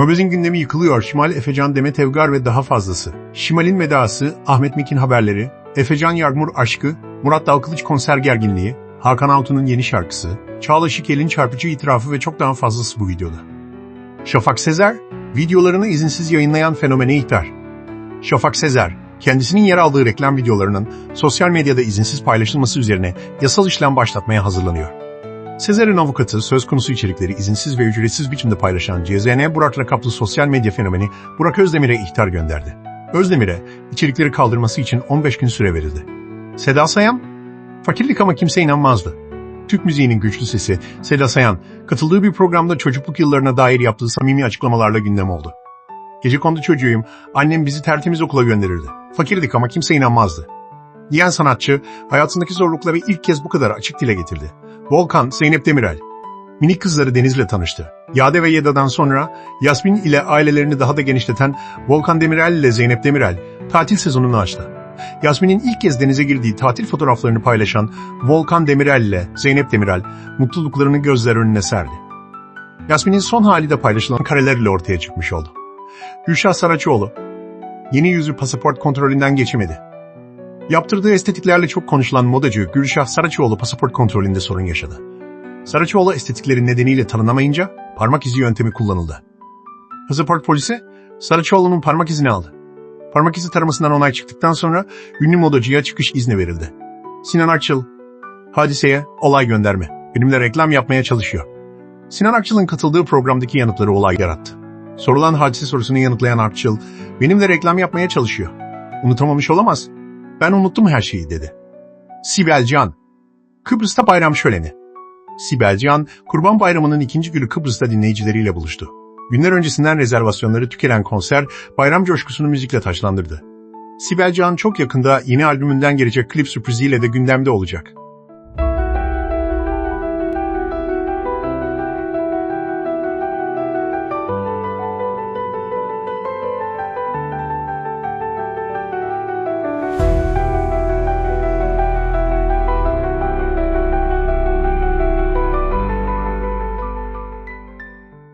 Möbez'in gündemi yıkılıyor. Şimal, Efecan, Demet Evgar ve daha fazlası. Şimal'in vedası, Ahmet Mekin haberleri, Efecan Yağmur aşkı, Murat Dalkılıç konser gerginliği, Hakan Altun'un yeni şarkısı, Çağla Şikel'in çarpıcı itirafı ve çok daha fazlası bu videoda. Şafak Sezer, videolarını izinsiz yayınlayan fenomene ihtar. Şafak Sezer, kendisinin yer aldığı reklam videolarının sosyal medyada izinsiz paylaşılması üzerine yasal işlem başlatmaya hazırlanıyor. Sezer'in avukatı söz konusu içerikleri izinsiz ve ücretsiz biçimde paylaşan CZN Burak lakaplı sosyal medya fenomeni Burak Özdemir'e ihtar gönderdi. Özdemir'e içerikleri kaldırması için 15 gün süre verildi. Seda Sayan, fakirlik ama kimse inanmazdı. Türk müziğinin güçlü sesi Seda Sayan, katıldığı bir programda çocukluk yıllarına dair yaptığı samimi açıklamalarla gündem oldu. Gece kondu çocuğuyum, annem bizi tertemiz okula gönderirdi. Fakirdik ama kimse inanmazdı. Diyen sanatçı, hayatındaki zorlukları ilk kez bu kadar açık dile getirdi. Volkan, Zeynep Demirel. Minik kızları Deniz'le tanıştı. Yade ve Yeda'dan sonra Yasmin ile ailelerini daha da genişleten Volkan Demirel ile Zeynep Demirel tatil sezonunu açtı. Yasmin'in ilk kez denize girdiği tatil fotoğraflarını paylaşan Volkan Demirel ile Zeynep Demirel mutluluklarını gözler önüne serdi. Yasmin'in son hali de paylaşılan kareler ile ortaya çıkmış oldu. Gülşah Saraçoğlu, yeni yüzü pasaport kontrolünden geçemedi. Yaptırdığı estetiklerle çok konuşulan modacı Gülşah Saraçoğlu pasaport kontrolünde sorun yaşadı. Saraçoğlu estetikleri nedeniyle tanınamayınca parmak izi yöntemi kullanıldı. Pasaport polisi Saraçoğlu'nun parmak izini aldı. Parmak izi taramasından onay çıktıktan sonra ünlü modacıya çıkış izni verildi. Sinan Akçıl, hadiseye olay gönderme, benimle reklam yapmaya çalışıyor. Sinan Akçıl'ın katıldığı programdaki yanıtları olay yarattı. Sorulan hadise sorusunu yanıtlayan Akçıl, benimle reklam yapmaya çalışıyor. Unutamamış olamaz. Ben unuttum her şeyi dedi. Sibel Can, Kıbrıs'ta bayram şöleni. Sibel Can, Kurban Bayramı'nın ikinci günü Kıbrıs'ta dinleyicileriyle buluştu. Günler öncesinden rezervasyonları tükenen konser, bayram coşkusunu müzikle taşlandırdı. Sibel Can çok yakında yeni albümünden gelecek klip sürpriziyle de gündemde olacak.